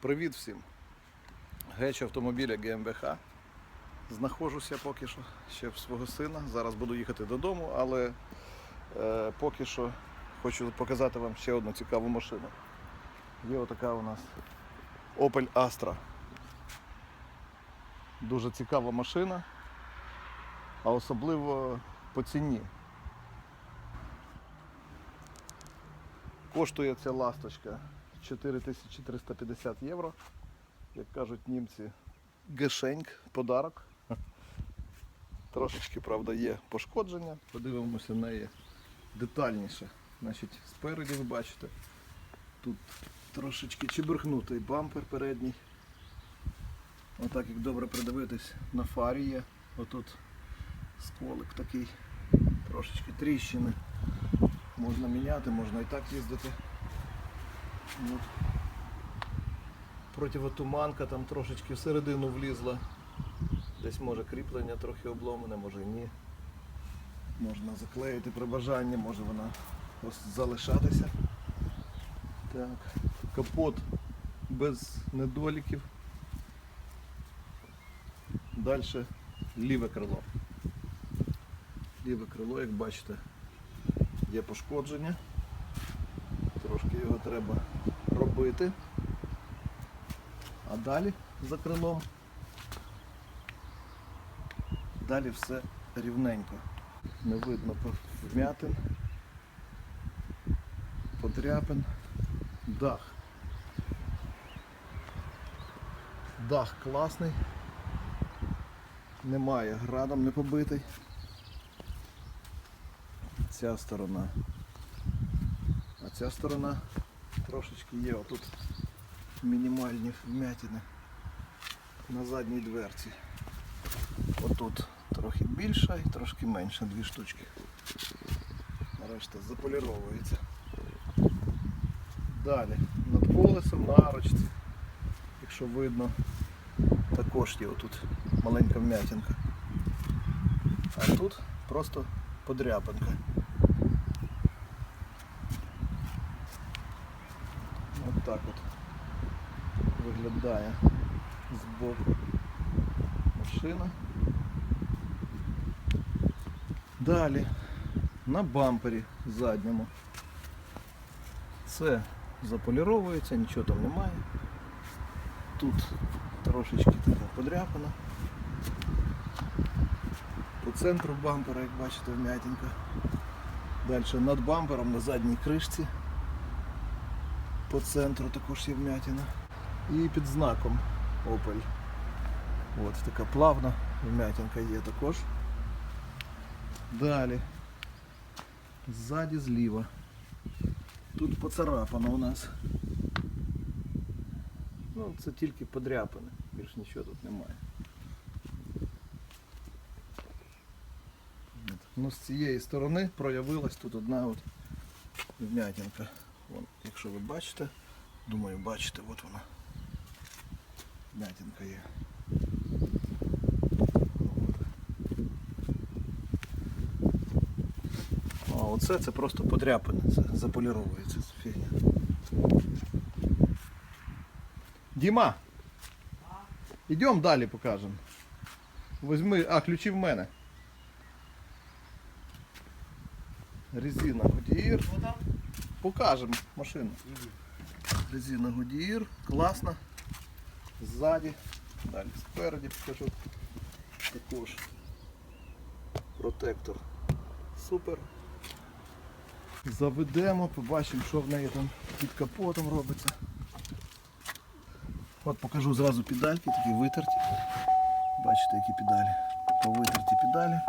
Привіт всім! Геч автомобіля ГМБХ. Знаходжуся поки що ще в свого сина. Зараз буду їхати додому, але е, поки що хочу показати вам ще одну цікаву машину. Є отака у нас Opel Astra. Дуже цікава машина, а особливо по ціні. Коштує ця ласточка 4350 євро. Як кажуть німці, гешеньк, подарок. Трошечки, правда, є пошкодження. Подивимося на неї детальніше. Значить, спереді ви бачите, тут трошечки чебурхнутий бампер передній. Отак, як добре придивитись, на фарі є. Отут сколик такий, трошечки тріщини. Можна міняти, можна і так їздити. От. Противотуманка там трошечки всередину влізла. Десь може кріплення трохи обломане, може ні. Можна заклеїти при бажанні, може вона ось залишатися. Так. Капот без недоліків. Далі ліве крило. Ліве крило, як бачите, є пошкодження. Трошки його треба робити. А далі за крилом. Далі все рівненько. Не видно вмятин, подряпин, дах. Дах класний. Немає градом не побитий. Ця сторона. А ця сторона трошечки є отут мінімальні вмятини на задній дверці. Отут трохи більша і трошки менша, дві штучки. Решта заполіровується. Далі над колесом на арочці, якщо видно, також є отут маленька вмятинка. А тут просто подряпинка. От так от виглядає збоку машина. Далі на бампері задньому. Це заполіровується, нічого там немає. Тут трошечки така подряпана. По центру бампера, як бачите, вмятенька. Далі над бампером на задній кришці. По центру також є вмятина. І під знаком Opel. От така плавна вмятинка є також. Далі. Ззаді зліва. Тут поцарапано у нас. Ну, це тільки подряпане, більш нічого тут немає. Ну, з цієї сторони проявилась тут одна от вмятинка. Якщо ви бачите, думаю, бачите, от вона. Вмятинка є. А оце це просто подряпане, це заполіровується фігня. Діма! Ідемо далі покажемо. Візьми, а, ключі в мене. Резина Goodyear. Покажемо машину. Резина Goodyear, класна. Ззаді, далі спереді покажу. Також протектор. Супер. Заведемо, побачимо, що в неї там під капотом робиться. От покажу зразу педальки, такі витерті. Бачите, які педалі. Повитерті педалі.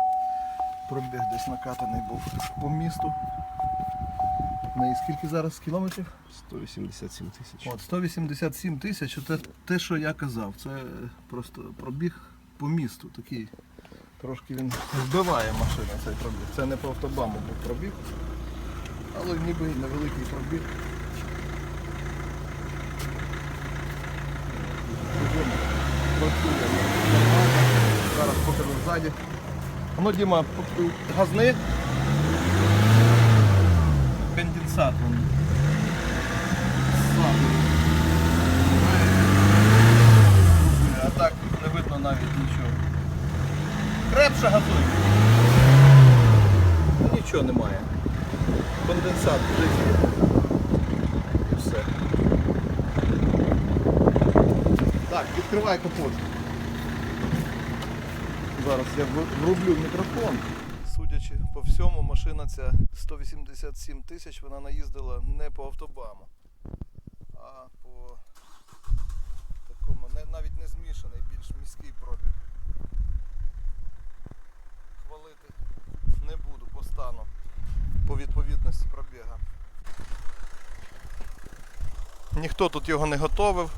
Пробіг десь накатаний був по місту. В скільки зараз кілометрів? 187 тисяч. От 187 тисяч, це те, що я казав. Це просто пробіг по місту. Такий. Трошки він збиває машину цей пробіг. Це не по автобаму був пробіг. Але ніби невеликий пробіг. Працює. Зараз покажу ззаді. Ну, Діма, газни. 50. А так не видно навіть нічого. Крепше газуй. Ну, нічого немає. Конденсат лежить. І все. Так, відкривай капот. Зараз я врублю мікрофон. По машина ця 187 тисяч, вона наїздила не по автобаму, а по такому, навіть не змішаний, більш міський пробіг. Хвалити не буду по стану, по відповідності пробіга. Ніхто тут його не готовив.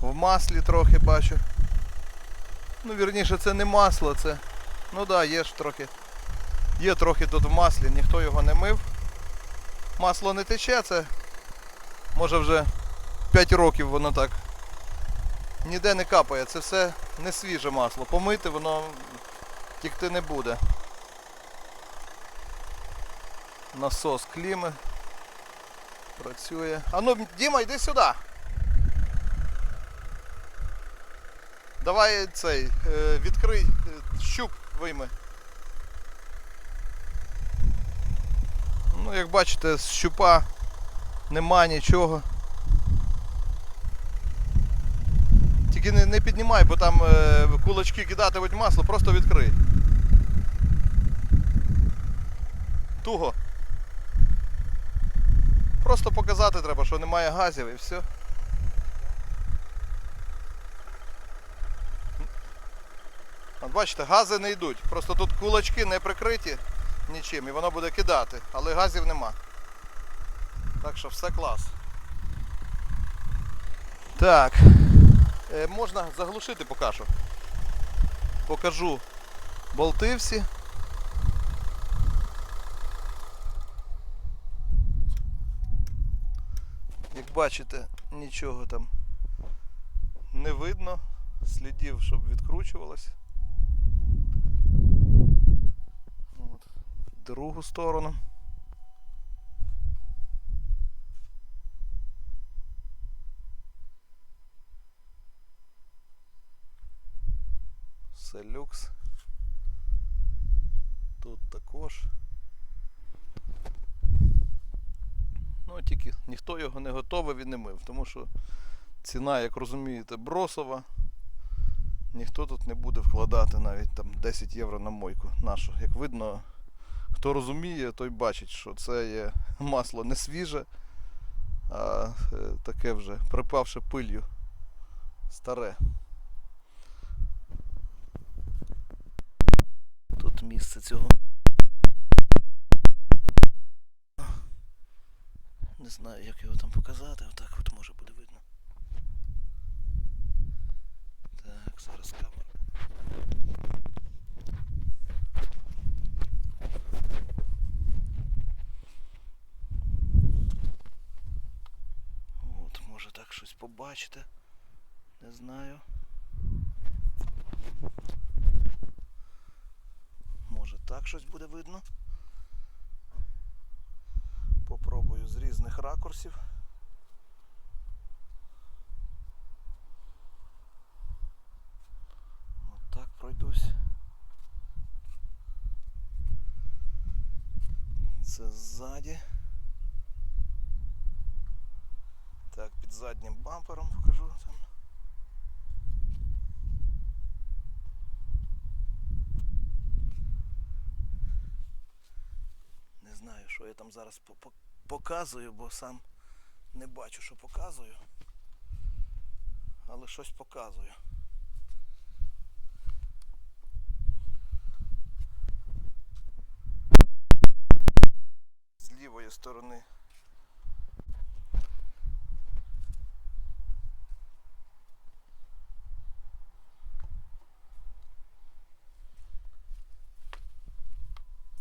В маслі трохи бачу. Ну, вірніше, це не масло, це. Ну так, да, є ж трохи. Є трохи тут в маслі, ніхто його не мив. Масло не тече, це може вже 5 років воно так. Ніде не капає, це все не свіже масло. Помити воно тікти не буде. Насос кліми. Працює. А ну, Діма, йди сюди. Давай цей, е, відкрий, е, щуп вийми. Ну, як бачите, з щупа нема нічого. Тільки не, не піднімай, бо там е, кулачки кидатимуть масло, просто відкрий. Туго. Просто показати треба, що немає газів і все. От бачите, гази не йдуть. Просто тут кулачки не прикриті нічим і воно буде кидати, але газів нема. Так що все клас. Так. Е, можна заглушити покажу. Покажу болти всі. Як бачите, нічого там не видно, слідів, щоб відкручувалось. От. В другу сторону. Все люкс. Тут також. Ну, тільки ніхто його не готовий і не мив, тому що ціна, як розумієте, бросова. Ніхто тут не буде вкладати навіть там 10 євро на мойку нашу. Як видно, хто розуміє, той бачить, що це є масло не свіже, а е, таке вже припавше пилью. Старе. Тут місце цього. Не знаю, як його там показати, отак от може буде видно. Так, зараз камера. От, може так щось побачите. Не знаю. Може так щось буде видно. Попробую з різних ракурсів. От так пройдусь. Це ззаді. Так, під заднім бампером покажу там. Не знаю, що я там зараз по- по- показую, бо сам не бачу, що показую. Але щось показую. З лівої сторони.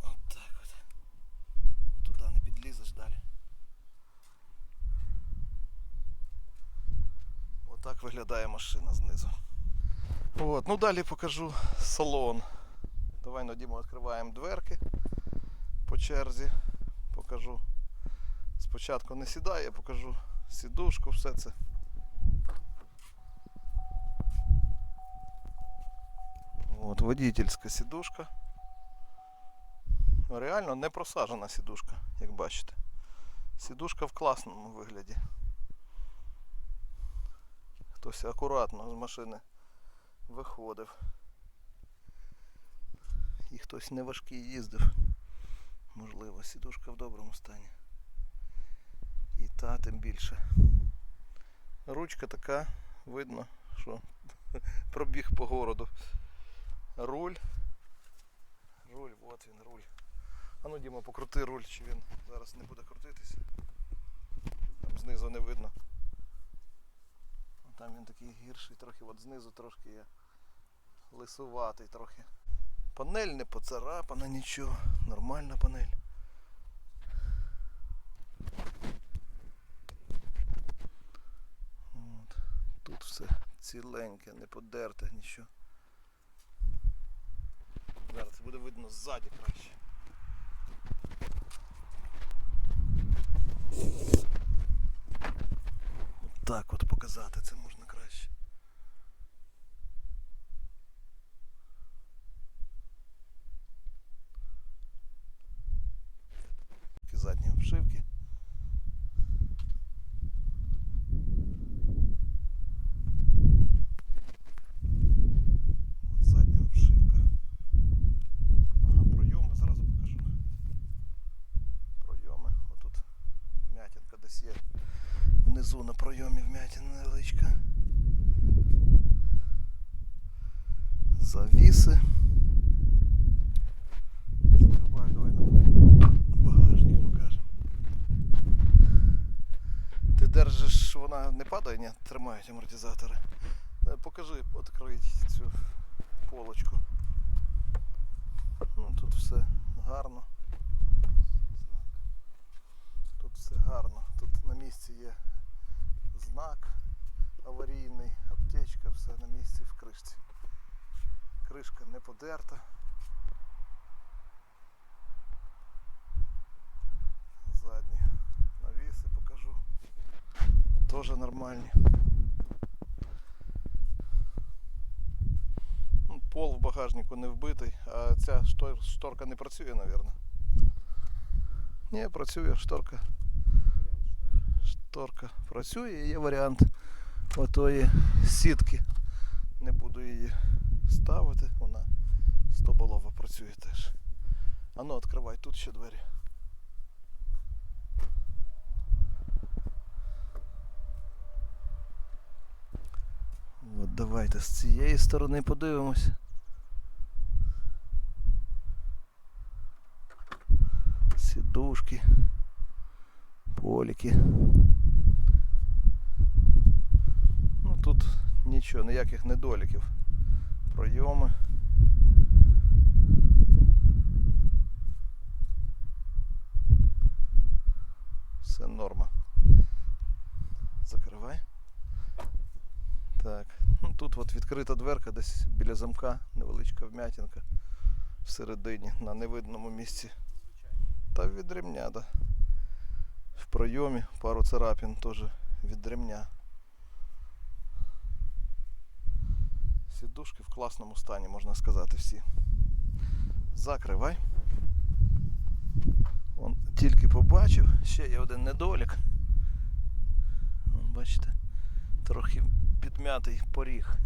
От так от. Туди не підлізеш далі. Отак виглядає машина знизу. От, ну далі покажу салон. Давай Надімо відкриваємо дверки по черзі. Покажу. Спочатку не сідає, покажу сідушку, все це. От, водительська сідушка. Реально не просажена сідушка, як бачите. Сідушка в класному вигляді. Хтось акуратно з машини виходив. І хтось не важкий їздив. Можливо, сідушка в доброму стані. І та тим більше. Ручка така, видно, що пробіг по городу. Руль. Руль, от він руль. А ну Діма, покрути руль, чи він зараз не буде крутитися. Там знизу не видно. Там він такий гірший, трохи от знизу трошки є лисуватий трохи. Панель не поцарапана, нічого. Нормальна панель. От. Тут все ціленьке, не подерте, нічого. Зараз буде видно ззаді краще. Так це можна краще. Такі задні обшивки. От задня обшивка. Ага, пройоми зразу покажу. Пройоми. Отут вмятинка десь є. Внизу на пройомі вмятина невеличка. Завіси. Закриваю, давай нам багажник покажемо. Ти держиш, вона не падає, ні, тримають амортизатори. Е, Покажи, відкрий цю полочку. Ну, тут все гарно. Тут все гарно. Тут на місці є знак аварійний, аптечка, все на місці в кришці. Кришка не подерта. Задні навіси покажу. Теж нормальні. Ну, Пол в багажнику не вбитий, а ця шторка не працює, мабуть. Ні, працює шторка. Шторка працює, є варіант отої сітки. Не буду її ставити, вона стоболова працює теж. А ну відкривай тут ще двері. От давайте з цієї сторони подивимось. Сідушки, поліки. Ну тут нічого, ніяких недоліків. Пройоми. Все норма. Закривай. Так. Ну, тут от відкрита дверка, десь біля замка, невеличка вмятинка всередині, на невидному місці. Та від ремня, да. В пройомі пару царапін теж від ремня. Сідушки в класному стані, можна сказати, всі. Закривай. Он тільки побачив, ще є один недолік. Бачите, трохи підм'ятий поріг.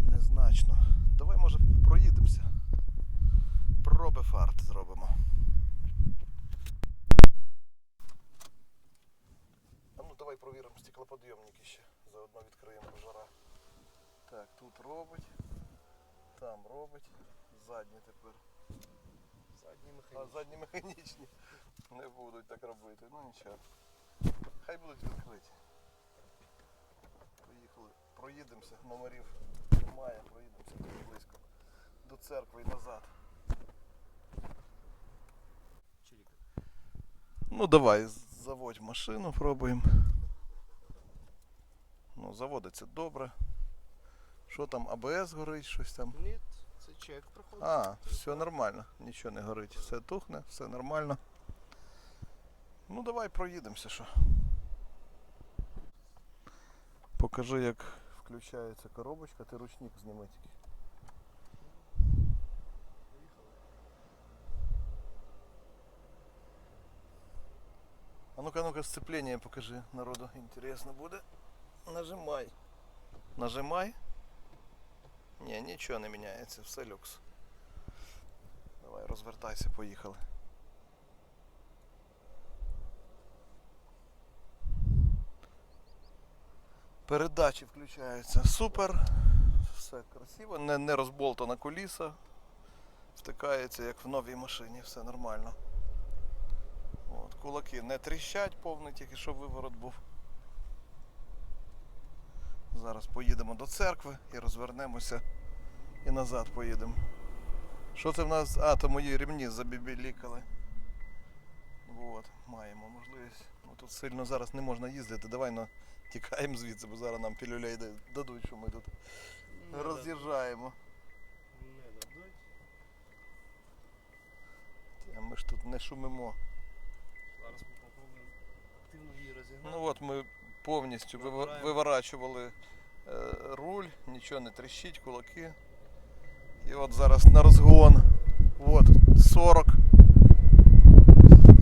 Незначно. Давай, може, проїдемося. Проби фарт зробимо. А ну давай провіримо стеклоподйомники ще. Заодно відкриємо жара. Так, тут робить. Там робить. Задні тепер. Задні А задні механічні. Не будуть так робити. Ну нічого. Хай будуть відкриті. Поїхали. Проїдемося. Номерів немає, проїдемося дуже близько. До церкви і назад. Ну давай, заводь машину, пробуємо. Ну, заводиться добре. Що там, АБС горить, щось там? Ні, це чек проходить. А, все нормально, нічого не горить, все тухне, все нормально. Ну давай проїдемося, що. Покажи, як включається коробочка, ти ручник зніми тільки. А ну-ка, ну-ка, сцепление покажи народу. Интересно буде. Нажимай. Нажимай. Ні, нічого не міняється, все люкс. Давай, розвертайся, поїхали. Передачі включаються. Супер. Все красиво, не, не розболтана коліса. Втикається як в новій машині, все нормально. От, кулаки не тріщать повний, тільки що виворот був. Зараз поїдемо до церкви і розвернемося і назад поїдемо. Що це в нас? А, то мої ремні забібілікали. От, маємо можливість. Ну, тут сильно зараз не можна їздити. Давай ну, тікаємо звідси, бо зараз нам пілюлей да- дадуть, що ми тут роз'їжджаємо. Не дадуть. А ми ж тут не шумимо. Зараз ми попробуємо активно її розігнати. Ну от ми повністю виворачували е, руль, нічого не тріщить, кулаки. І от зараз на розгон. От, 40.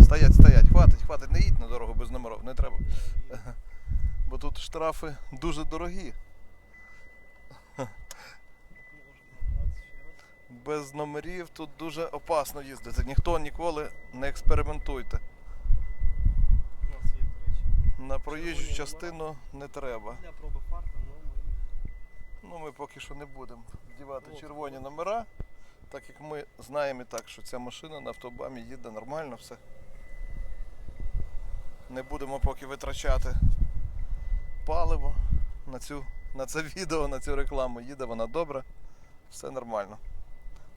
Стоять, стоять, хватить, хватить, не їдь на дорогу без номерів, не треба. Бо тут штрафи дуже дорогі. Без номерів тут дуже опасно їздити. Ніхто ніколи не експериментуйте. У нас є, до речі. На проїжджу частину не треба. Для проби фарта, ну ми Ну, поки що не будемо вдівати червоні номера, так як ми знаємо і так, що ця машина на автобамі їде нормально все. Не будемо поки витрачати паливо на, цю, на це відео, на цю рекламу. Їде вона добре, все нормально.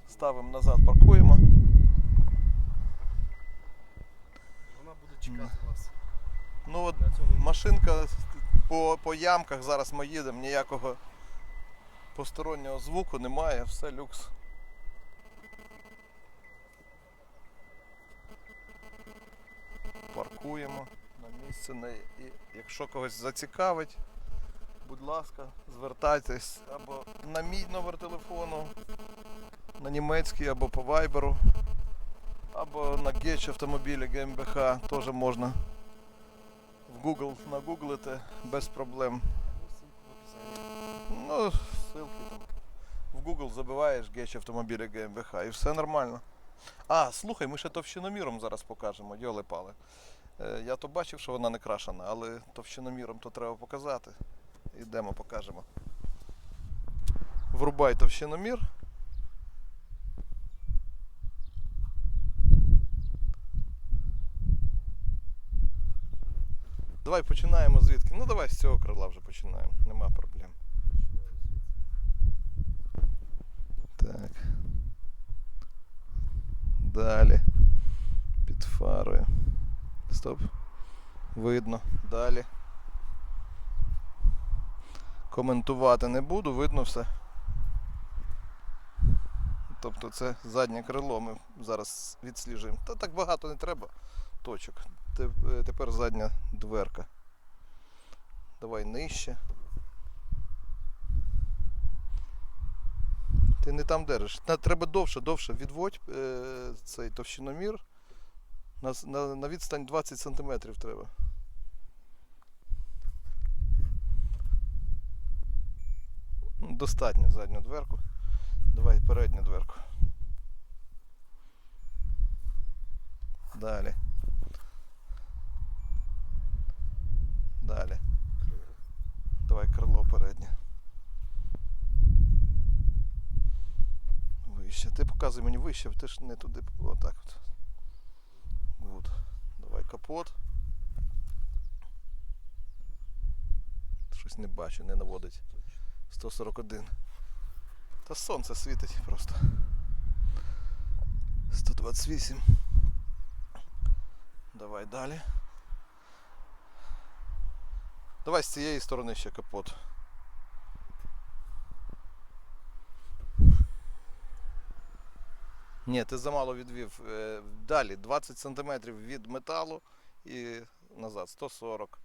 Ставимо назад, паркуємо. вона буде чекати вас. Ну от машинка по, по ямках зараз ми їдемо, ніякого постороннього звуку немає, все люкс. Паркуємо на місце. І якщо когось зацікавить, будь ласка, звертайтесь або на мій номер телефону, на німецький, або по вайберу, або на Гетч автомобілі ГМБХ теж можна Google нагуглите без проблем. Ну, ссылки там. В Google забиваєш геч автомобіля ГМБХ і все нормально. А, слухай, ми ще товщиноміром зараз покажемо, йоли пали. Е, я то бачив, що вона не крашена, але товщиноміром то треба показати. Ідемо, покажемо. Врубай товщиномір. Давай починаємо звідки? Ну давай з цього крила вже починаємо, нема проблем. Так. Далі. Під фарою. Стоп. Видно. Далі. Коментувати не буду, видно все. Тобто це заднє крило ми зараз відсліжуємо. Та так багато не треба точок. Е, Тепер задня дверка. Давай нижче. Ти не там держиш. Треба довше, довше відводь е, цей товщиномір. На, на, на відстань 20 см треба. Ну, Достатньо задню дверку. Давай передню дверку. Далі. Далі. Давай крило переднє. Вище. Ти показуй мені вище, ти ж не туди. Отак от. От. Давай капот. Щось не бачу, не наводить. 141. Та сонце світить просто. 128. Давай далі. Давай з цієї сторони ще капот. Ні, ти замало відвів. Е, Далі 20 см від металу і назад 140.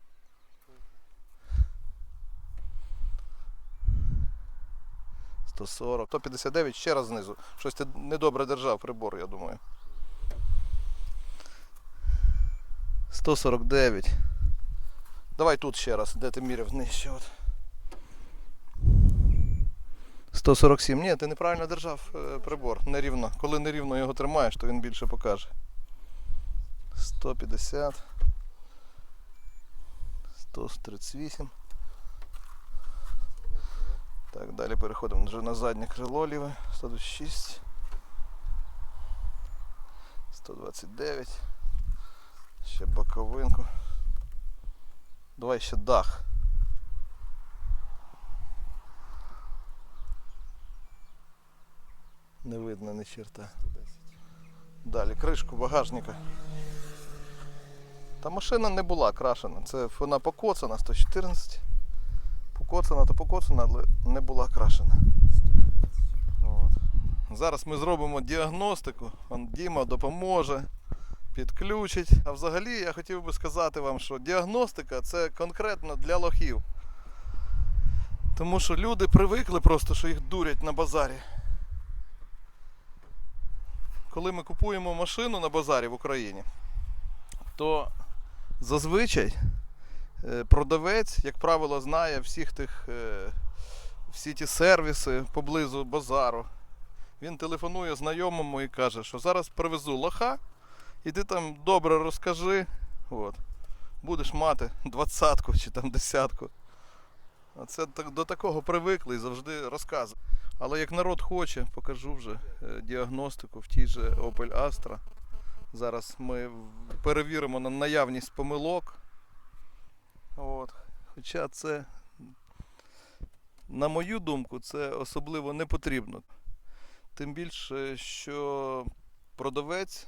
Сто сорок. 159 ще раз знизу. Щось ти недобре держав прибор, я думаю. 149. Давай тут ще раз, де ти міряв нижче. От. 147. Ні, ти неправильно держав е, прибор. Нерівно. Коли нерівно його тримаєш, то він більше покаже. 150. 138. Так, далі переходимо вже на заднє крило ліве. 126. 129. Ще боковинку. Давай ще дах. Не видно ні черта. Далі кришку багажника. Та машина не була крашена. Це вона покоцана 114. Покоцана то покоцана, але не була крашена. От. Зараз ми зробимо діагностику. Вон Діма допоможе, підключить. А взагалі я хотів би сказати вам, що діагностика це конкретно для лохів. Тому що люди привикли просто, що їх дурять на базарі. Коли ми купуємо машину на базарі в Україні, то зазвичай е, продавець, як правило, знає всіх тих, е, всі ті сервіси поблизу базару. Він телефонує знайомому і каже, що зараз привезу лоха, і ти там добре розкажи. От, будеш мати двадцятку чи там десятку. А це до такого привикли і завжди розказує. Але як народ хоче, покажу вже е, діагностику в тій же Opel Astra. Зараз ми перевіримо на наявність помилок. От. Хоча це, на мою думку, це особливо не потрібно. Тим більше, що продавець,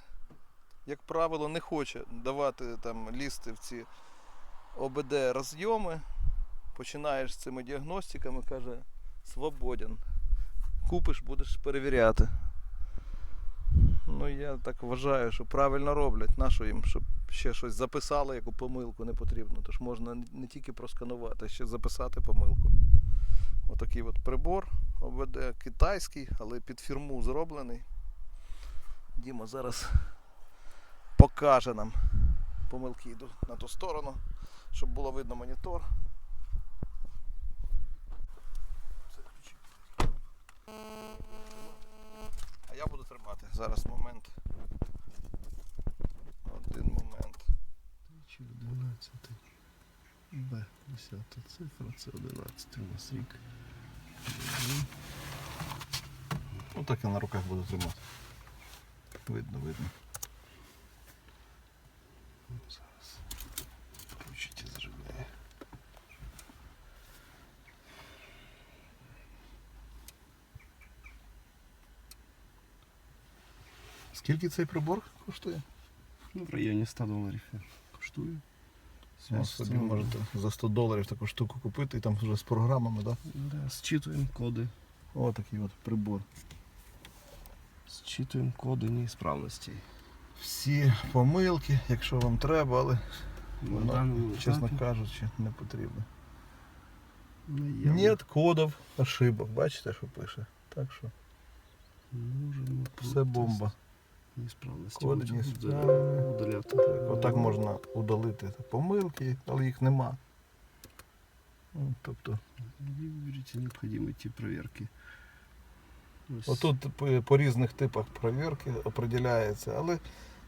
як правило, не хоче давати там лізти в ці ОБД розйоми. Починаєш з цими діагностиками, каже, свободен. Купиш, будеш перевіряти. Ну, я так вважаю, що правильно роблять. Нащо їм, щоб ще щось записали, яку помилку не потрібно. Тож можна не- тільки просканувати, а ще записати помилку. Отакий от прибор ОБД китайський, але під фірму зроблений. Діма зараз покаже нам помилки йдуть на ту сторону, щоб було видно монітор. А я буду тримати. Зараз момент. Один момент. Чи 11. Б, 10 цифра, це 11 у нас рік. Ну так я на руках буду тримати. Видно, видно. Зараз. Включите. Скільки цей прибор коштує? Ну, в районі 100 доларів коштує. Ну, собі можете за 100 доларів таку штуку купити і там вже з програмами, так? Да? Да, зчитуємо коди. О, такий от прибор. Зчитуємо коди неісправності. Всі помилки, якщо вам треба, але воно, чесно кажучи, не потрібно. наявно Нет кодів ошибок. Бачите, що пише? Так що все бомба. Коди Удаляти. Отак можна удалити помилки, але їх нема. Ну, Тобто, І необхідні ті перевірки. Отут по, різних типах перевірки определяється, але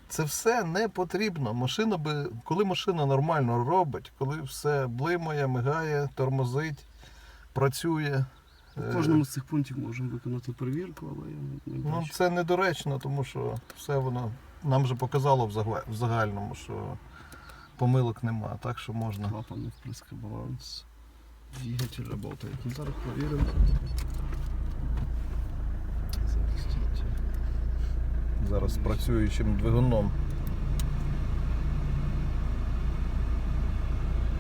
це все не потрібно. Машина би, коли машина нормально робить, коли все блимає, мигає, тормозить, працює. В е, кожному з цих пунктів можемо виконати перевірку, але я не, не Ну, це недоречно, тому що все воно нам же показало в загальному, що помилок нема, так що можна. Клапанный впрыска баланс. Двигатель работает. Ну, зараз проверим. Зараз з працюючим двигуном.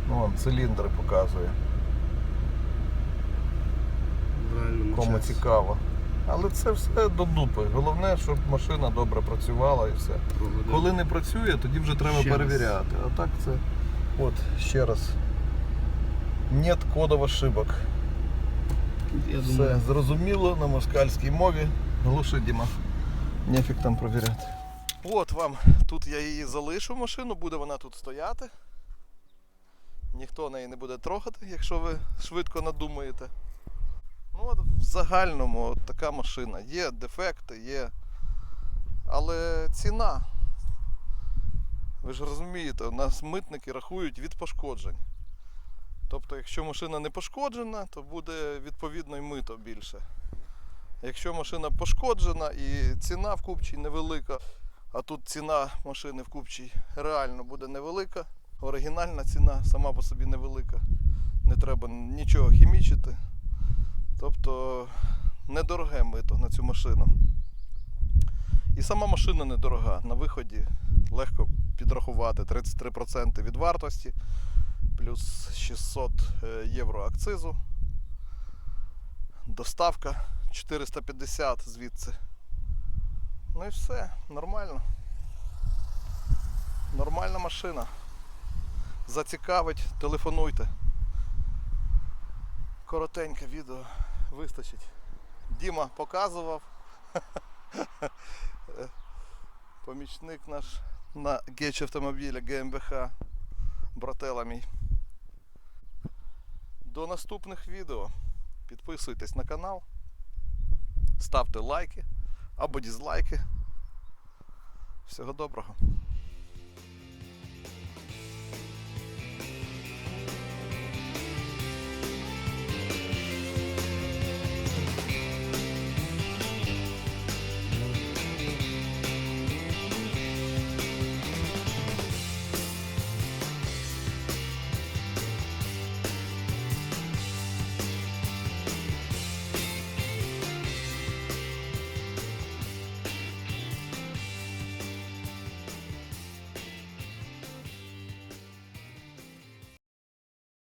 Ну, вон, циліндри показує, кому цікаво. Але це все до дупи. Головне, щоб машина добре працювала і все. проведемо. Коли не працює, тоді вже треба Ще раз. перевіряти. А так це. От, ще раз. Нет кодов ошибок. Я Все думаю, зрозуміло на москальській мові. Глуши, Діма. Нефік там провіряти. От вам, тут я її залишу машину, буде вона тут стояти. Ніхто неї не буде трогати, якщо ви швидко надумаєте. Ну, от в загальному от така машина. Є дефекти, є. Але ціна. Ви ж розумієте, у нас митники рахують від пошкоджень. Тобто, якщо машина не пошкоджена, то буде відповідно й мито більше. Якщо машина пошкоджена і ціна в купчій невелика, а тут ціна машини в купчій реально буде невелика, оригінальна ціна сама по собі невелика. Не треба нічого хімічити. Тобто недороге мито на цю машину. І сама машина недорога. На виході легко підрахувати 33% від вартості, плюс 600 е, євро акцизу. Доставка 450 звідси. Ну і все, нормально. Нормальна машина. Зацікавить, телефонуйте. Коротеньке відео вистачить. Діма показував. Помічник наш на геч автомобіля ГМБХ. Братела мій. До наступних відео. Підписуйтесь на канал, ставте лайки або дізлайки. Всього доброго.